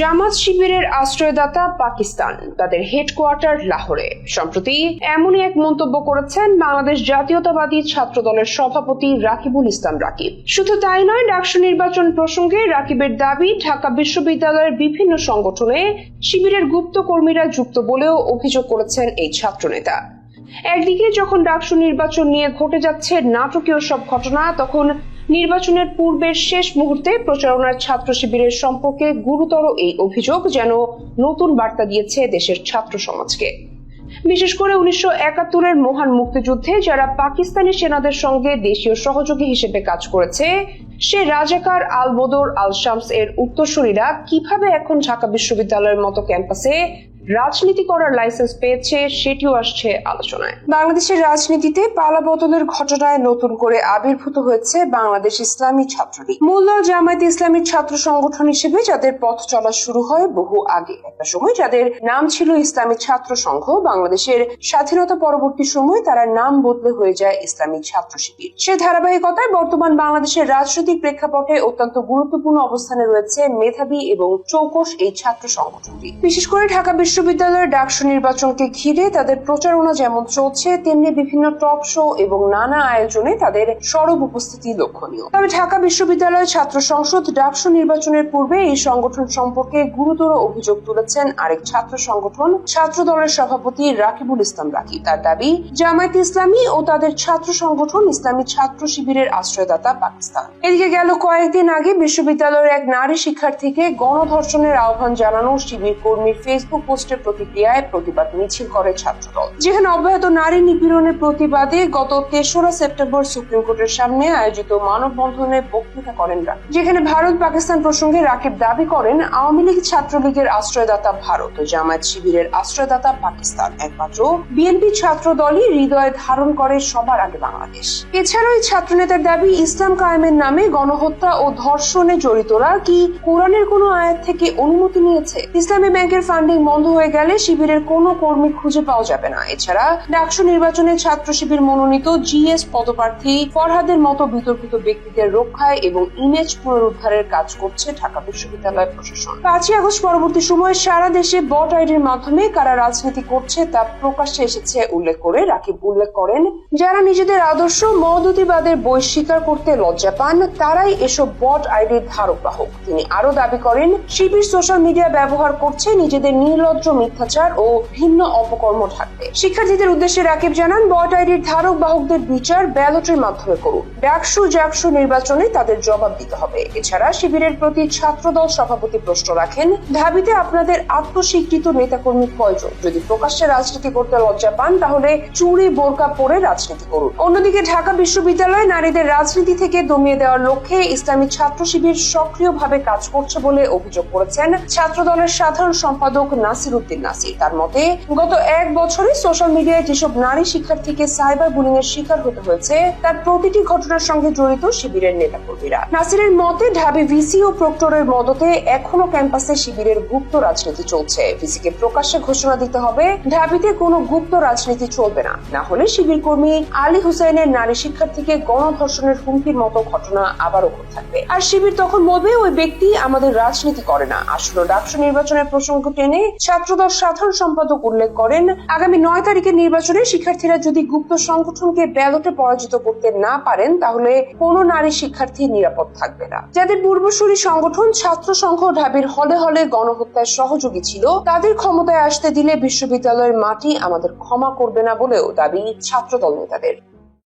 জামাত শিবিরের আশ্রয়দাতা পাকিস্তান, তাদের হেডকোয়ার্টার লাহোরে। সম্প্রতি এমনই এক মন্তব্য করেছেন বাংলাদেশ জাতীয়তাবাদী ছাত্র দলের সভাপতি রাকিবুল ইসলাম রাকিব। শুধু তাই নয়, ডাকসু নির্বাচন প্রসঙ্গে রাকিবের দাবি, ঢাকা বিশ্ববিদ্যালয়ের বিভিন্ন সংগঠনে শিবিরের গুপ্ত কর্মীরা যুক্ত বলেও অভিযোগ করেছেন এই ছাত্রনেতা। একদিকে যখন ডাকসু নির্বাচন নিয়ে ঘটে যাচ্ছে নাটকীয় সব ঘটনা, তখন নির্বাচনের পূর্বের শেষ মুহূর্তে প্রচারণার ছাত্র শিবিরের সম্পর্কে গুরুতর এই অভিযোগ যেন নতুন বার্তা দিয়েছে দেশের ছাত্র সমাজকে। বিশেষ করে উনিশশো একাত্তরের মহান মুক্তিযুদ্ধে যারা পাকিস্তানি সেনাদের সঙ্গে দেশীয় সহযোগী হিসেবে কাজ করেছে, সে রাজাকার আল বদর আল শামস এর উত্তরসূরিরা কীভাবে এখন ঢাকা বিশ্ববিদ্যালয়ের মতো ক্যাম্পাসে রাজনীতি করার লাইসেন্স পেয়েছে, সেটিও আসছে আলোচনায়। বাংলাদেশের রাজনীতিতে পালা বদলের ঘটনায় নতুন করে আবির্ভূত হয়েছে বাংলাদেশ ইসলামী ছাত্রলীগ। মূলদল জামায়াত ইসলামী ছাত্র সংগঠন হিসেবে যাদের পথ চলা শুরু হয় বহু আগে, একটা সময় যাদের নাম ছিল ইসলামী ছাত্র সংঘ, বাংলাদেশের স্বাধীনতা পরবর্তী সময় তারা নাম বদলে হয়ে যায় ইসলামী ছাত্র শিবির। সে ধারাবাহিকতায় বর্তমান বাংলাদেশের রাজনৈতিক প্রেক্ষাপটে অত্যন্ত গুরুত্বপূর্ণ অবস্থানে রয়েছে মেধাবী এবং চৌকস এই ছাত্র সংগঠনটি। বিশেষ করে ঢাকা বিশ্ববিদ্যালয়ের ডাকসু নির্বাচনকে ঘিরে তাদের প্রচারণা যেমন চলছে, তেমনি বিভিন্ন টক শো এবং নানা আয়োজনে তাদের সরব উপস্থিতি লক্ষণীয়। তবে ঢাকা বিশ্ববিদ্যালয় ছাত্র সংসদ ডাকসু নির্বাচনের পূর্বে এই সংগঠন সম্পর্কে গুরুতর অভিযোগ তুলেছেন আরেক ছাত্র সংগঠন ছাত্র দলের সভাপতি রাকিবুল ইসলাম রাকিব তার দাবি, জামায়াত ইসলামী ও তাদের ছাত্র সংগঠন ইসলামী ছাত্র শিবিরের আশ্রয়দাতা পাকিস্তান। এদিকে গেল কয়েকদিন আগে বিশ্ববিদ্যালয়ের এক নারী শিক্ষার্থীকে গণধর্ষণের আহ্বান জানানো শিবির কর্মীর ফেসবুক পোস্টের প্রতিক্রিয়ায় প্রতিবাদ মিছিল করে ছাত্রদল। যেখানে অব্যাহত নারী নিপীড়নের প্রতিবাদে গত তেসরা সেপ্টেম্বর সুপ্রিম কোর্টের সামনে আয়োজিত মানববন্ধনে বক্তৃতা করেন যেখানে ভারত পাকিস্তান প্রসঙ্গে রাকিব দাবি করেন, আওয়ামী লীগ ছাত্রলীগের আশ্রয়দাতা ভারত ও জামায়াত শিবিরের আশ্রয়দাতা পাকিস্তান। একমাত্র বিএনপি ছাত্র দলই হৃদয়ে ধারণ করে সবার আগে বাংলাদেশ। এছাড়াও এই ছাত্রনেতার দাবি, ইসলাম কায়েমের নামে গণহত্যা ও ধর্ষণে জড়িতরা কি কোরআনের কোনো আয়াত থেকে অনুমতি নিয়েছে? ইসলামী ব্যাংকের ফান্ডিং বন্ধ হয়ে গেলে শিবিরের কোনো কর্মী খুঁজে পাওয়া যাবে না। এছাড়া ডাকসু নির্বাচনে ছাত্র শিবির মনোনীত জিএস পদপ্রার্থী ফরহাদের মতো বিতর্কিত ব্যক্তিদের রক্ষায় এবং ইমেজ পুনরুদ্ধারের কাজ করছে ঢাকা বিশ্ববিদ্যালয় প্রশাসন। পাঁচই আগস্ট পরবর্তী সময়ে সারা দেশে বট আইডির মাধ্যমে কারা রাজনীতি করছে তা প্রকাশ্যে এসেছে উল্লেখ করে রাকিব উল্লেখ করেন, যারা নিজেদের আদর্শ মদতিবাদের বই স্বীকার করতে লজ্জা পান, তারাই এসব বট আইডির ধারক বাহক তিনি আরও দাবি করেন, শিবির সোশ্যাল মিডিয়া ব্যবহার করছে নিজেদের নির্লজ্জ মিথ্যাচার ও ভিন্ন অপকর্ম ঢাকতে শিক্ষার্থীদের উদ্দেশ্যে রাকিব জানান বট আইডির ধারক বাহকদের বিচার ব্যালটের মাধ্যমে করুন। ডাকসু জাকসু নির্বাচনে তাদের জবাব দিতে হবে। এছাড়া শিবিরের প্রতি ছাত্রদল সভাপতি প্রশ্ন রাখেন ঢাবিতে আপনাদের আত্মস্বীকৃত নেতাকর্মী কয়জন? যদি প্রকাশ্যে রাজনীতি করতে লজ্জা পান, তাহলে চুরি, বোরকা পরে রাজনীতি করুন। অন্যদিকে ঢাকা বিশ্ববিদ্যালয়ে নারীদের রাজনীতি থেকে দমিয়ে দেওয়ার লক্ষ্যে ইসলামী ছাত্র শিবির সক্রিয়ভাবে কাজ করছে বলে অভিযোগ করেছেন ছাত্র দলের সাধারণ সম্পাদক নাসির উদ্দিন নাসির। তার মতে, গত এক বছরে সোশ্যাল মিডিয়ায় যেসব নারী শিক্ষার্থীকে সাইবার বুলিং এর শিকার হতে হয়েছে, তার প্রতিটি ঘটনার সঙ্গে জড়িত শিবিরের নেতাকর্মীরা। নাসিরের মতে, ঢাবি ভিসি ও প্রক্টরের মদতে এখনও ক্যাম্পাসে শিবিরের গুপ্ত রাজনীতি চলছে। ভিসিকে প্রকাশ্যে ঘোষণা দিতে হবে, ঢাবিতে কোনো গুপ্ত রাজনীতি চলবে না। না হলে শিবির কর্মী আলী হুসাইনের নারী শিক্ষার্থীকে গণধর্ষণের হুমকির মতো ঘটনা আবারও ঘটে থাকবে। আর শিবির তখন বলবে, ওই ব্যক্তি আমাদের রাজনীতি করে না। আসলে ডাকসু নির্বাচনের প্রসঙ্গ টেনে ছাত্রদল সাধারণ সম্পাদক উল্লেখ করেন, আগামী নয় তারিখের নির্বাচনে শিক্ষার্থীরা যদি গুপ্ত সংগঠনকে ব্যালটে পরাজিত করতে না পারেন, তাহলে কোনো নারী শিক্ষার্থী নিরাপদ থাকবে না। যাদের পূর্বসূরি সংগঠন ছাত্র সংঘ ঢাবির হলে হলে গণহত্যায় সহযোগী ছিল, তাদের ক্ষমতায় আসতে দিলে বিশ্ববিদ্যালয়ের মাটি আমাদের ক্ষমা করবে না বলেও দাবি ছাত্রদল নেতাদের।